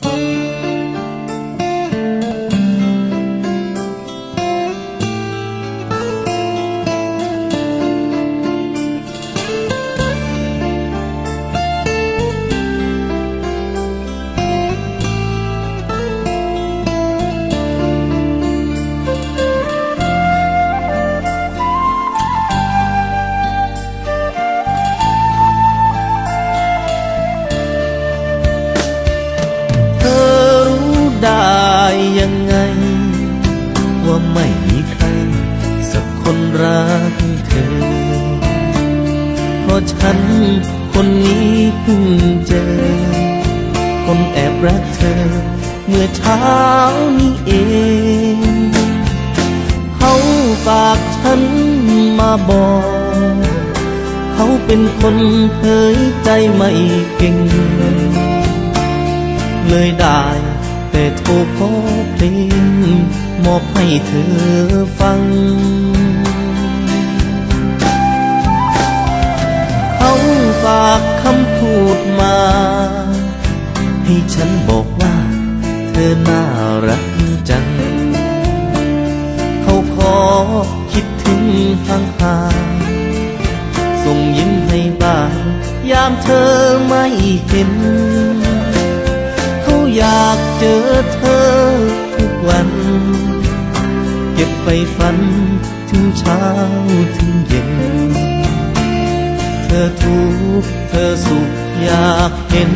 เธ ได้ยังไง ว่าไม่มีใคร สักคนรักเธอ เพราะฉันคนนี้เพิ่งเจอ คนแอบรักเธอ เมื่อเช้านี้เอง เขาฝากฉันมาบอก เขาเป็นคนเผยใจไม่เก่ง เลยได้ แต่โทรขอเพลงมอบให้เธอฟัง เขาฝากคำพูดมา ให้ฉันบอกว่า เธอน่ารักจัง เขาขอคิดถึงห่างหางๆส่งยิ้มให้บ้างยามเธอไม่เห็น เจอเธอทุกวัน เก็บไปฝันถึงเช้าถึงเย็น เธอทุกเธอสุขอยากเห็น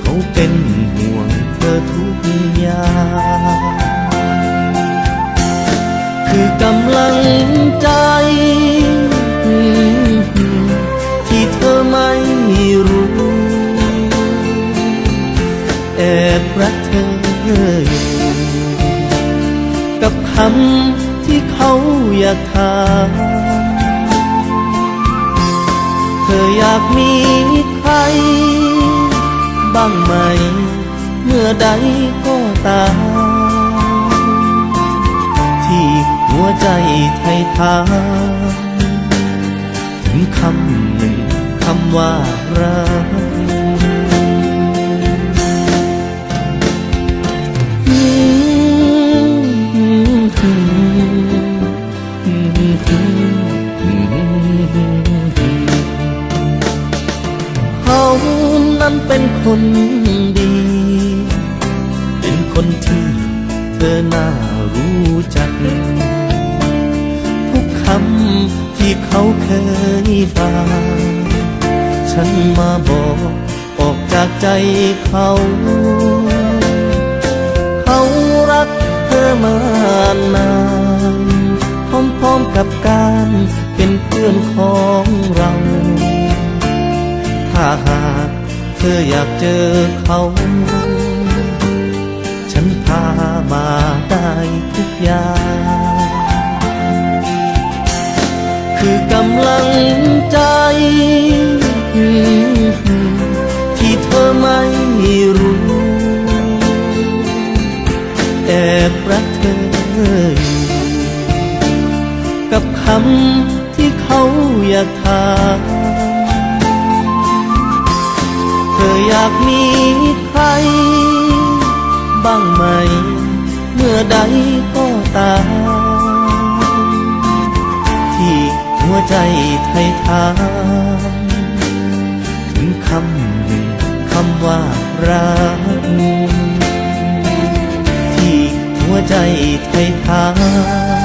เขาเป็นห่วงเธอทุกอย่าง รักเธออยู่กับคำที่เขาอยากถามเธออยากมีใคร บ้างไหม เมื่อใดก็ตาม ที่หัวใจไทยทานถึงคำหนึ่งคำว่ารัก คนดี เป็นคนที่เธอน่ารู้จัก ทุกคำที่เขาเคยฟังฉันมาบอกออกจากใจเขา เขารักเธอมานานพร้อมๆกับการเป็นเพื่อนของเรา ถ้าหาก ออยากเจอเขา ฉันพามาได้ทุกอย่าง คือกำลังใจที่เธอไม่รู้ แอบรักเธออยู่กับคำที่เขาอยากถาม เธออยากมีใคร บ้างไหม เมื่อใดก็ตาม ที่หัวใจไทยทานถึงคำหนึ่งคำว่ารักที่หัวใจไทยทาน